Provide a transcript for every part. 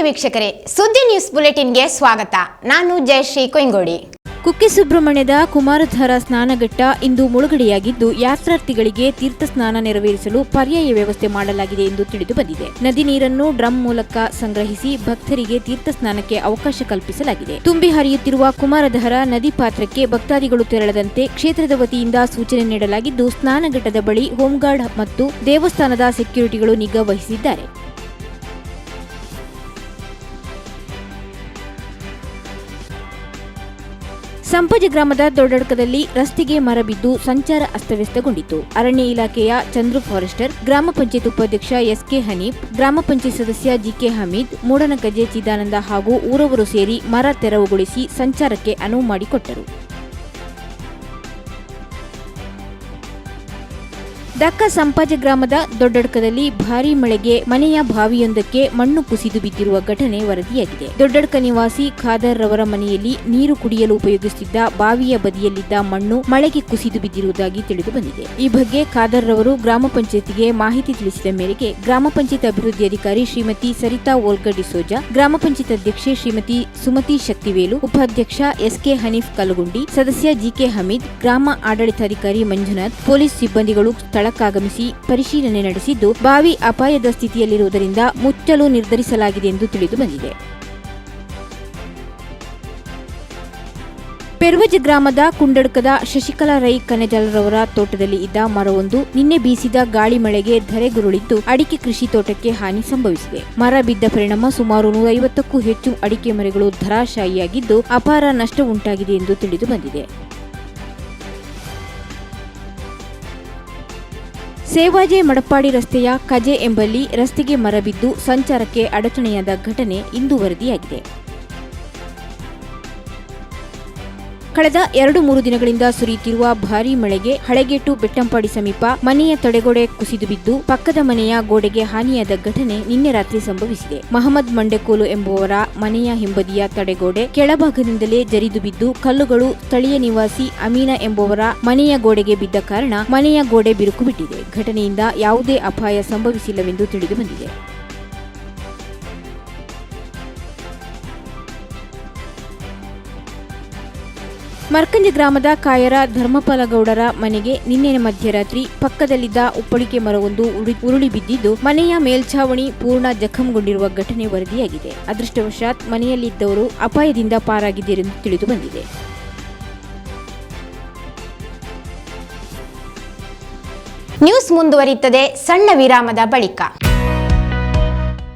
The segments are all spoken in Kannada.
ನಮಸ್ತೆ ವೀಕ್ಷಕರೇ, ಸುದ್ದಿ ನ್ಯೂಸ್ ಬುಲೆಟಿನ್ಗೆ ಸ್ವಾಗತ. ನಾನು ಜಯಶ್ರೀ ಕೊಯ್ಗೋಡಿ. ಕುಕ್ಕೆ ಸುಬ್ರಹ್ಮಣ್ಯದ ಕುಮಾರಧಾರ ಸ್ನಾನಘಟ್ಟ ಇಂದು ಮುಳುಗಡೆಯಾಗಿದ್ದು, ಯಾತ್ರಾರ್ಥಿಗಳಿಗೆ ತೀರ್ಥ ಸ್ನಾನ ನೆರವೇರಿಸಲು ಪರ್ಯಾಯ ವ್ಯವಸ್ಥೆ ಮಾಡಲಾಗಿದೆ ಎಂದು ತಿಳಿದು ಬಂದಿದೆ. ನದಿ ನೀರನ್ನು ಡ್ರಮ್ ಮೂಲಕ ಸಂಗ್ರಹಿಸಿ ಭಕ್ತರಿಗೆ ತೀರ್ಥ ಸ್ನಾನಕ್ಕೆ ಅವಕಾಶ ಕಲ್ಪಿಸಲಾಗಿದೆ. ತುಂಬಿ ಹರಿಯುತ್ತಿರುವ ಕುಮಾರಧಾರ ನದಿ ಪಾತ್ರಕ್ಕೆ ಭಕ್ತಾದಿಗಳು ತೆರಳದಂತೆ ಕ್ಷೇತ್ರದ ವತಿಯಿಂದ ಸೂಚನೆ ನೀಡಲಾಗಿದ್ದು, ಸ್ನಾನಘಟ್ಟದ ಬಳಿ ಹೋಂಗಾರ್ಡ್ ಮತ್ತು ದೇವಸ್ಥಾನದ ಸೆಕ್ಯೂರಿಟಿಗಳು ನಿಗಾ ವಹಿಸಿದ್ದಾರೆ. ಸಂಪಜ ಗ್ರಾಮದ ದೊಡ್ಡಡ್ಕದಲ್ಲಿ ರಸ್ತೆಗೆ ಮರ ಬಿದ್ದು ಸಂಚಾರ ಅಸ್ತವ್ಯಸ್ತಗೊಂಡಿತು ಅರಣ್ಯ ಇಲಾಖೆಯ ಚಂದ್ರು ಫಾರೆಸ್ಟರ್, ಗ್ರಾಮ ಪಂಚಾಯತ್ ಉಪಾಧ್ಯಕ್ಷ ಎಸ್ಕೆ ಹನೀಫ್, ಗ್ರಾಮ ಪಂಚಾಯತ್ ಸದಸ್ಯ ಜಿಕೆ ಹಮೀದ್, ಮೂಡನಕಜೆ ಚಿದಾನಂದ ಹಾಗೂ ಊರವರು ಸೇರಿ ಮರ ತೆರವುಗೊಳಿಸಿ ಸಂಚಾರಕ್ಕೆ ಅನುವು ಮಾಡಿಕೊಟ್ಟರು. ದಕ್ಕ ಸಂಪಾಜ ಗ್ರಾಮದ ದೊಡ್ಡಡ್ಕದಲ್ಲಿ ಭಾರೀ ಮಳೆಗೆ ಮನೆಯ ಬಾವಿಯೊಂದಕ್ಕೆ ಮಣ್ಣು ಕುಸಿದು ಬಿದ್ದಿರುವ ಘಟನೆ ವರದಿಯಾಗಿದೆ. ದೊಡ್ಡಡ್ಕ ನಿವಾಸಿ ಖಾದರ್ ರವರ ಮನೆಯಲ್ಲಿ ನೀರು ಕುಡಿಯಲು ಉಪಯೋಗಿಸುತ್ತಿದ್ದ ಬಾವಿಯ ಬದಿಯಲ್ಲಿದ್ದ ಮಣ್ಣು ಮಳೆಗೆ ಕುಸಿದು ಬಿದ್ದಿರುವುದಾಗಿ ತಿಳಿದು ಬಂದಿದೆ. ಈ ಬಗ್ಗೆ ಖಾದರ್ ರವರು ಗ್ರಾಮ ಪಂಚಾಯತಿಗೆ ಮಾಹಿತಿ ತಿಳಿಸಿದ ಮೇರೆಗೆ ಗ್ರಾಮ ಪಂಚಾಯತ್ ಅಭಿವೃದ್ಧಿ ಅಧಿಕಾರಿ ಶ್ರೀಮತಿ ಸರಿತಾ ಡಿಸೋಜಾ ಗ್ರಾಮ ಪಂಚಾಯತ್ ಅಧ್ಯಕ್ಷೆ ಶ್ರೀಮತಿ ಸುಮತಿ ಶಕ್ತಿವೇಲು, ಉಪಾಧ್ಯಕ್ಷ ಎಸ್ಕೆ ಹನೀಫ್ ಕಲಗುಂಡಿ, ಸದಸ್ಯ ಜಿಕೆ ಹಮೀದ್, ಗ್ರಾಮ ಆಡಳಿತಾಧಿಕಾರಿ ಮಂಜುನಾಥ್, ಪೊಲೀಸ್ ಸಿಬ್ಬಂದಿಗಳು ಸ್ಥಳಕ್ಕಾಗಮಿಸಿ ಪರಿಶೀಲನೆ ನಡೆಸಿದ್ದು ಬಾವಿ ಅಪಾಯದ ಸ್ಥಿತಿಯಲ್ಲಿರುವುದರಿಂದ ಮುಚ್ಚಲು ನಿರ್ಧರಿಸಲಾಗಿದೆ ಎಂದು ತಿಳಿದು ಬಂದಿದೆ. ಪೆರ್ವಜ್ ಗ್ರಾಮದ ಕುಂಡಡ್ಕದ ಶಶಿಕಲಾ ರೈ ಕನೆಜಾಲರವರ ತೋಟದಲ್ಲಿ ಇದ್ದ ಮರವೊಂದು ನಿನ್ನೆ ಬೀಸಿದ ಗಾಳಿ ಮಳೆಗೆ ಧರೆಗುರುಳಿದ್ದು ಅಡಿಕೆ ಕೃಷಿ ತೋಟಕ್ಕೆ ಹಾನಿ ಸಂಭವಿಸಿದೆ. ಮರ ಬಿದ್ದ ಪರಿಣಾಮ ಸುಮಾರು ನೂರೈವತ್ತಕ್ಕೂ ಹೆಚ್ಚು ಅಡಿಕೆ ಮರಗಳು ಧರಾಶಾಯಿಯಾಗಿದ್ದು ಅಪಾರ ನಷ್ಟ ಉಂಟಾಗಿದೆ ಎಂದು ತಿಳಿದು ಬಂದಿದೆ. ಸೇವಾಜೆ ಮಡಪ್ಪಾಡಿ ರಸ್ತೆಯ ಕಜೆ ಎಂಬಲ್ಲಿ ರಸ್ತೆಗೆ ಮರಬಿದ್ದು ಸಂಚಾರಕ್ಕೆ ಅಡಚಣೆಯಾದ ಘಟನೆ ಇಂದು ವರದಿಯಾಗಿದೆ. ಕಳೆದ ಎರಡು ಮೂರು ದಿನಗಳಿಂದ ಸುರಿಯುತ್ತಿರುವ ಭಾರೀ ಮಳೆಗೆ ಹಳೆಗೇಟು ಬೆಟ್ಟಂಪಾಡಿ ಸಮೀಪ ಮನೆಯ ತಡೆಗೋಡೆ ಕುಸಿದು ಬಿದ್ದು ಪಕ್ಕದ ಮನೆಯ ಗೋಡೆಗೆ ಹಾನಿಯಾದ ಘಟನೆ ನಿನ್ನೆ ರಾತ್ರಿ ಸಂಭವಿಸಿದೆ. ಮಹಮ್ಮದ್ ಮಂಡೆಕೋಲು ಎಂಬುವರ ಮನೆಯ ಹಿಂಬದಿಯ ತಡೆಗೋಡೆ ಕೆಳಭಾಗದಿಂದಲೇ ಜರಿದು ಬಿದ್ದು ಕಲ್ಲುಗಳು ಸ್ಥಳೀಯ ನಿವಾಸಿ ಅಮೀನಾ ಎಂಬುವರ ಮನೆಯ ಗೋಡೆಗೆ ಬಿದ್ದ ಕಾರಣ ಮನೆಯ ಗೋಡೆ ಬಿರುಕು ಬಿಟ್ಟಿದೆ. ಘಟನೆಯಿಂದ ಯಾವುದೇ ಅಪಾಯ ಸಂಭವಿಸಿಲ್ಲವೆಂದು ತಿಳಿದು ಮರ್ಕಂಜ ಗ್ರಾಮದ ಕಾಯರ ಧರ್ಮಪಾಲಗೌಡರ ಮನೆಗೆ ನಿನ್ನೆ ಮಧ್ಯರಾತ್ರಿ ಪಕ್ಕದಲ್ಲಿದ್ದ ಉಪ್ಪಳಿಕೆ ಮರವೊಂದು ಉರುಳಿ- ಬಿದ್ದಿದ್ದು ಮನೆಯ ಮೇಲ್ಛಾವಣಿ ಪೂರ್ಣ ಜಖಂಗೊಂಡಿರುವ ಘಟನೆ ವರದಿಯಾಗಿದೆ. ಅದೃಷ್ಟವಶಾತ್ ಮನೆಯಲ್ಲಿದ್ದವರು ಅಪಾಯದಿಂದ ಪಾರಾಗಿದ್ದರೆಂದು ತಿಳಿದು ಬಂದಿದೆ. ನ್ಯೂಸ್ ಮುಂದುವರಿಯುತ್ತದೆ ಸಣ್ಣ ವಿರಾಮದ ಬಳಿಕ.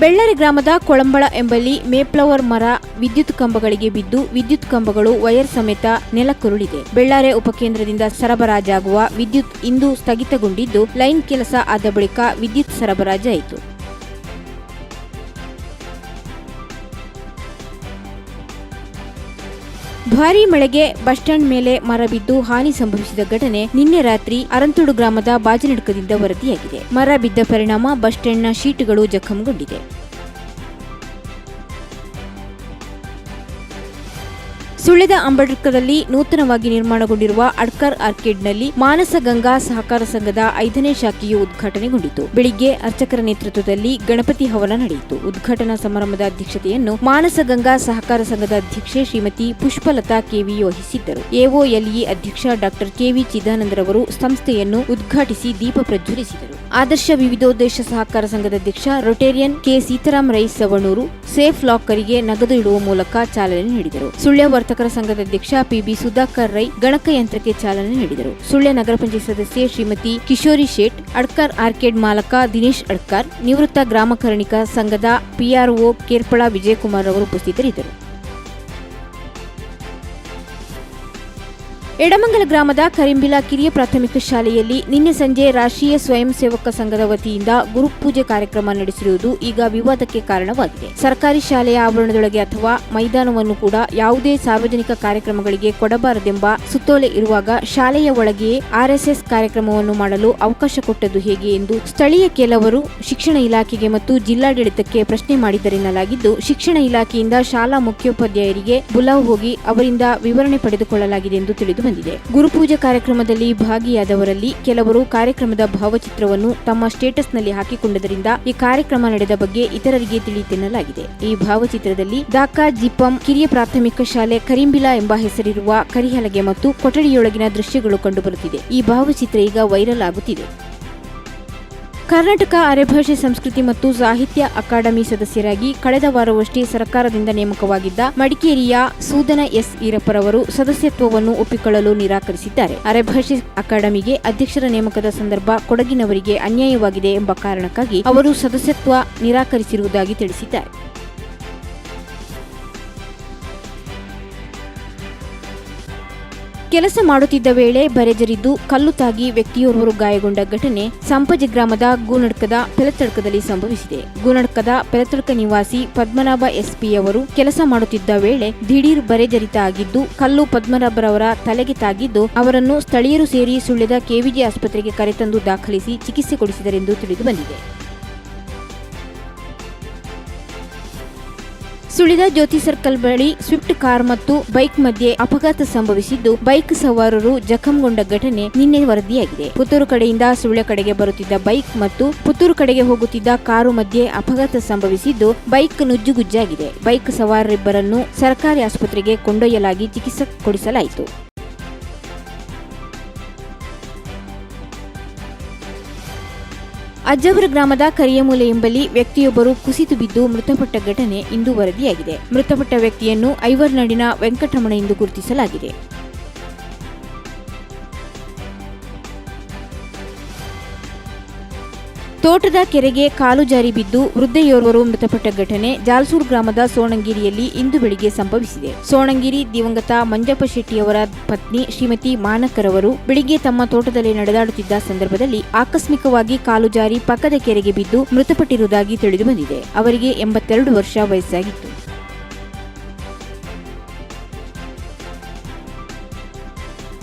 ಬೆಳ್ಳರಿ ಗ್ರಾಮದ ಕೊಳಂಬಳ ಎಂಬಲ್ಲಿ ಮೇಪ್ಲವರ್ ಮರ, ವಿದ್ಯುತ್ ಕಂಬಗಳಿಗೆ ಬಿದ್ದು ವಿದ್ಯುತ್ ಕಂಬಗಳು, ವೈರ್ ಸಮೇತ ನೆಲಕ್ಕುರುಳಿದೆ. ಬೆಳ್ಳಾರೆ ಉಪಕೇಂದ್ರದಿಂದ ಸರಬರಾಜಾಗುವ ವಿದ್ಯುತ್ ಇಂದು ಸ್ಥಗಿತಗೊಂಡಿದ್ದು, ಲೈನ್ ಕೆಲಸ ಆದ ಬಳಿಕ ವಿದ್ಯುತ್ ಸರಬರಾಜಾಯಿತು. ಭಾರೀ ಮಳೆಗೆ ಬಸ್ ಸ್ಟ್ಯಾಂಡ್ ಮೇಲೆ ಮರ ಬಿದ್ದು ಹಾನಿ ಸಂಭವಿಸಿದ ಘಟನೆ ನಿನ್ನೆ ರಾತ್ರಿ ಅರಂತೋಡು ಗ್ರಾಮದ ಬಾಜಿನಡ್ಕದಿಂದ ವರದಿಯಾಗಿದೆ. ಮರ ಬಿದ್ದ ಪರಿಣಾಮ ಬಸ್ ಸ್ಟ್ಯಾಂಡ್ನ ಶೀಟ್ಗಳು ಜಖಂಗೊಂಡಿದೆ. ಸುಳ್ಯದ ಅಂಬಡ್ಕದಲ್ಲಿ ನೂತನವಾಗಿ ನಿರ್ಮಾಣಗೊಂಡಿರುವ ಅಡ್ಕರ್ ಆರ್ಕಿಡ್ನಲ್ಲಿ ಮಾನಸ ಗಂಗಾ ಸಹಕಾರ ಸಂಘದ ಐದನೇ ಶಾಖೆಯು ಉದ್ಘಾಟನೆಗೊಂಡಿತು. ಬೆಳಿಗ್ಗೆ ಅರ್ಚಕರ ನೇತೃತ್ವದಲ್ಲಿ ಗಣಪತಿ ಹವನ ನಡೆಯಿತು. ಉದ್ಘಾಟನಾ ಸಮಾರಂಭದ ಅಧ್ಯಕ್ಷತೆಯನ್ನು ಮಾನಸ ಗಂಗಾ ಸಹಕಾರ ಸಂಘದ ಅಧ್ಯಕ್ಷೆ ಶ್ರೀಮತಿ ಪುಷ್ಪಲತಾ ಕೆವಿ ವಹಿಸಿದ್ದರು. ಎಒಎಲ್ಇ ಅಧ್ಯಕ್ಷ ಡಾಕ್ಟರ್ ಕೆವಿ ಚಿದಾನಂದರವರು ಸಂಸ್ಥೆಯನ್ನು ಉದ್ಘಾಟಿಸಿ ದೀಪ ಪ್ರಜ್ವಲಿಸಿದರು. ಆದರ್ಶ ವಿವಿಧೋದ್ದೇಶ ಸಹಕಾರ ಸಂಘದ ಅಧ್ಯಕ್ಷ Rotarian K Sitaram Rai Savanur safe ಲಾಕರಿಗೆ ನಗದು ಇಡುವ ಮೂಲಕ ಚಾಲನೆ ನೀಡಿದರು. ಸುಳ್ಯ ವರ್ತಕರ ಸಂಘದ ಅಧ್ಯಕ್ಷ ಪಿಬಿ ಸುಧಾಕರ್ ರೈ ಗಣಕಯಂತ್ರಕ್ಕೆ ಚಾಲನೆ ನೀಡಿದರು. ಸುಳ್ಯ ನಗರ ಪಂಚಾಯತ್ ಸದಸ್ಯೆ ಶ್ರೀಮತಿ ಕಿಶೋರಿ ಶೇಟ್, ಅಡ್ಕರ್ ಆರ್ಕೇಡ್ ಮಾಲಕ ದಿನೇಶ್ ಅಡ್ಕರ್, ನಿವೃತ್ತ ಗ್ರಾಮ ಕರ್ಣಿಕ ಸಂಘದ ಪಿಆರ್ಒ ಕೇರ್ಪಳ ವಿಜಯಕುಮಾರ್ ಅವರು ಉಪಸ್ಥಿತರಿದ್ದರು. ಎಡಮಂಗಲ ಗ್ರಾಮದ ಕರಿಂಬಿಲ ಕಿರಿಯ ಪ್ರಾಥಮಿಕ ಶಾಲೆಯಲ್ಲಿ ನಿನ್ನೆ ಸಂಜೆ ರಾಷ್ಟ್ರೀಯ ಸ್ವಯಂ ಸೇವಕ ಸಂಘದ ವತಿಯಿಂದ ಗುರುಪೂಜೆ ಕಾರ್ಯಕ್ರಮ ನಡೆಸಿರುವುದು ಈಗ ವಿವಾದಕ್ಕೆ ಕಾರಣವಾಗಿದೆ. ಸರ್ಕಾರಿ ಶಾಲೆಯ ಆವರಣದೊಳಗೆ ಅಥವಾ ಮೈದಾನವನ್ನು ಕೂಡ ಯಾವುದೇ ಸಾರ್ವಜನಿಕ ಕಾರ್ಯಕ್ರಮಗಳಿಗೆ ಕೊಡಬಾರದೆಂಬ ಸುತ್ತೋಲೆ ಇರುವಾಗ ಶಾಲೆಯ ಒಳಗೆಯೇ ಆರ್ಎಸ್ಎಸ್ ಕಾರ್ಯಕ್ರಮವನ್ನು ಮಾಡಲು ಅವಕಾಶ ಕೊಟ್ಟದ್ದು ಹೇಗೆ ಎಂದು ಸ್ಥಳೀಯ ಕೆಲವರು ಶಿಕ್ಷಣ ಇಲಾಖೆಗೆ ಮತ್ತು ಜಿಲ್ಲಾಡಳಿತಕ್ಕೆ ಪ್ರಶ್ನೆ ಮಾಡಿದ್ದರೆನ್ನಲಾಗಿದ್ದು ಶಿಕ್ಷಣ ಇಲಾಖೆಯಿಂದ ಶಾಲಾ ಮುಖ್ಯೋಪಾಧ್ಯಾಯರಿಗೆ ಬುಲಾವ್ ಹೋಗಿ ಅವರಿಂದ ವಿವರಣೆ ಪಡೆದುಕೊಳ್ಳಲಾಗಿದೆ ಎಂದು ತಿಳಿದು ಬಂದಿದೆ ಗುರುಪೂಜೆ ಕಾರ್ಯಕ್ರಮದಲ್ಲಿ ಭಾಗಿಯಾದವರಲ್ಲಿ ಕೆಲವರು ಕಾರ್ಯಕ್ರಮದ ಭಾವಚಿತ್ರವನ್ನು ತಮ್ಮ ಸ್ಟೇಟಸ್ನಲ್ಲಿ ಹಾಕಿಕೊಂಡದರಿಂದ ಈ ಕಾರ್ಯಕ್ರಮ ನಡೆದ ಬಗ್ಗೆ ಇತರರಿಗೆ ತಿಳಿಯಿತೆನ್ನಲಾಗಿದೆ ಈ ಭಾವಚಿತ್ರದಲ್ಲಿ ದಾಕಾ ಜಿಪಂ ಕಿರಿಯ ಪ್ರಾಥಮಿಕ ಶಾಲೆ ಕರಿಂಬಿಲಾ ಎಂಬ ಹೆಸರಿರುವ ಕರಿಹಲಗೆ ಮತ್ತು ಕೊಠಡಿಯೊಳಗಿನ ದೃಶ್ಯಗಳು ಕಂಡುಬರುತ್ತಿದೆ. ಈ ಭಾವಚಿತ್ರ ಈಗ ವೈರಲ್ ಆಗುತ್ತಿದೆ. ಕರ್ನಾಟಕ ಅರೆಭಾಷೆ, ಸಂಸ್ಕೃತಿ ಮತ್ತು ಸಾಹಿತ್ಯ ಅಕಾಡೆಮಿ ಸದಸ್ಯರಾಗಿ ಕಳೆದ ವಾರವಷ್ಟೇ ಸರ್ಕಾರದಿಂದ ನೇಮಕವಾಗಿದ್ದ ಮಡಿಕೇರಿಯ ಸೂದನ ಎಸ್. ಈರಪ್ಪರವರು ಸದಸ್ಯತ್ವವನ್ನು ಒಪ್ಪಿಕೊಳ್ಳಲು ನಿರಾಕರಿಸಿದ್ದಾರೆ. ಅರೆಭಾಷೆ ಅಕಾಡೆಮಿಗೆ ಅಧ್ಯಕ್ಷರ ನೇಮಕದ ಸಂದರ್ಭ ಕೊಡಗಿನವರಿಗೆ ಅನ್ಯಾಯವಾಗಿದೆ ಎಂಬ ಕಾರಣಕ್ಕಾಗಿ ಅವರು ಸದಸ್ಯತ್ವ ನಿರಾಕರಿಸಿರುವುದಾಗಿ ತಿಳಿಸಿದ್ದಾರೆ. ಕೆಲಸ ಮಾಡುತ್ತಿದ್ದ ವೇಳೆ ಬರೆಜರಿದ್ದು ಕಲ್ಲು ತಾಗಿ ವ್ಯಕ್ತಿಯೋರ್ವರು ಗಾಯಗೊಂಡ ಘಟನೆ ಸಂಪಜಿ ಗ್ರಾಮದ ಗೂನಡ್ಕದ ಪೆಲತಡ್ಕದಲ್ಲಿ ಸಂಭವಿಸಿದೆ. ಗೂನಡ್ಕದ ಪೆಲತಡ್ಕ ನಿವಾಸಿ ಪದ್ಮನಾಭ ಎಸ್ಪಿಯವರು ಕೆಲಸ ಮಾಡುತ್ತಿದ್ದ ವೇಳೆ ದಿಢೀರ್ ಬರೆಜರಿತ ಆಗಿದ್ದು ಕಲ್ಲು ಪದ್ಮನಾಭರವರ ತಲೆಗೆ ತಾಗಿದ್ದು ಅವರನ್ನು ಸ್ಥಳೀಯರು ಸೇರಿ ಸುಳ್ಳದ ಕೆವಿಜಿ ಆಸ್ಪತ್ರೆಗೆ ಕರೆತಂದು ದಾಖಲಿಸಿ ಚಿಕಿತ್ಸೆ ಕೊಡಿಸಿದರೆಂದು ತಿಳಿದು ಸುಳಿದ ಜ್ಯೋತಿ ಸರ್ಕಲ್ ಬಳಿ ಸ್ವಿಫ್ಟ್ ಕಾರ್ ಮತ್ತು ಬೈಕ್ ಮಧ್ಯೆ ಅಪಘಾತ ಸಂಭವಿಸಿದ್ದು ಬೈಕ್ ಸವಾರರು ಜಖಂಗೊಂಡ ಘಟನೆ ನಿನ್ನೆ ವರದಿಯಾಗಿದೆ. ಪುತ್ತೂರು ಕಡೆಯಿಂದ ಸುಳ್ಯ ಕಡೆಗೆ ಬರುತ್ತಿದ್ದ ಬೈಕ್ ಮತ್ತು ಪುತ್ತೂರು ಕಡೆಗೆ ಹೋಗುತ್ತಿದ್ದ ಕಾರು ಮಧ್ಯೆ ಅಪಘಾತ ಸಂಭವಿಸಿದ್ದು ಬೈಕ್ ನುಜ್ಜುಗುಜ್ಜಾಗಿದೆ. ಬೈಕ್ ಸವಾರರಿಬ್ಬರನ್ನು ಸರ್ಕಾರಿ ಆಸ್ಪತ್ರೆಗೆ ಕೊಂಡೊಯ್ಯಲಾಗಿ ಚಿಕಿತ್ಸೆ ಕೊಡಿಸಲಾಯಿತು. ಅಜ್ಜವರ ಗ್ರಾಮದ ಕರಿಯಮೂಲೆ ಎಂಬಲ್ಲಿ ವ್ಯಕ್ತಿಯೊಬ್ಬರು ಕುಸಿತು ಬಿದ್ದು ಮೃತಪಟ್ಟ ಘಟನೆ ಇಂದು ವರದಿಯಾಗಿದೆ. ಮೃತಪಟ್ಟ ವ್ಯಕ್ತಿಯನ್ನು ಐವರ್ನಾಡಿನ ವೆಂಕಟರಮಣ ಎಂದು ಗುರುತಿಸಲಾಗಿದೆ. ತೋಟದ ಕೆರೆಗೆ ಕಾಲು ಜಾರಿ ಬಿದ್ದು ವೃದ್ಧೆಯೋರ್ವರು ಮೃತಪಟ್ಟ ಘಟನೆ ಜಾಲ್ಸೂರ್ ಗ್ರಾಮದ ಸೋಣಂಗಿರಿಯಲ್ಲಿ ಇಂದು ಬೆಳಿಗ್ಗೆ ಸಂಭವಿಸಿದೆ. ಸೋಣಂಗಿರಿ ದಿವಂಗತ ಮಂಜಪ್ಪ ಶೆಟ್ಟಿಯವರ ಪತ್ನಿ ಶ್ರೀಮತಿ ಮಾನಕರವರು ಬೆಳಿಗ್ಗೆ ತಮ್ಮ ತೋಟದಲ್ಲಿ ನಡೆದಾಡುತ್ತಿದ್ದ ಸಂದರ್ಭದಲ್ಲಿ ಆಕಸ್ಮಿಕವಾಗಿ ಕಾಲು ಜಾರಿ ಪಕ್ಕದ ಕೆರೆಗೆ ಬಿದ್ದು ಮೃತಪಟ್ಟಿರುವುದಾಗಿ ತಿಳಿದು ಬಂದಿದೆ. ಅವರಿಗೆ ಎಂಬತ್ತೆರಡು ವರ್ಷ ವಯಸ್ಸಾಗಿತ್ತು.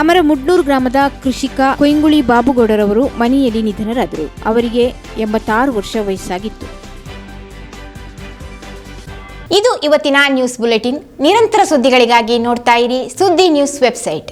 ಅಮರ ಮುಡ್ನೂರು ಗ್ರಾಮದ ಕೃಷಿಕ ಕೊಯ್ಂಗುಳಿ ಬಾಬುಗೌಡರವರು ಮನೆಯಲ್ಲಿ ನಿಧನರಾದರು. ಅವರಿಗೆ ಎಂಬತ್ತಾರು ವರ್ಷ ವಯಸ್ಸಾಗಿತ್ತು. ಇದು ಇವತ್ತಿನ ನ್ಯೂಸ್ ಬುಲೆಟಿನ್. ನಿರಂತರ ಸುದ್ದಿಗಳಿಗಾಗಿ ನೋಡ್ತಾ ಇರಿ ಸುದ್ದಿ ನ್ಯೂಸ್ ವೆಬ್ಸೈಟ್.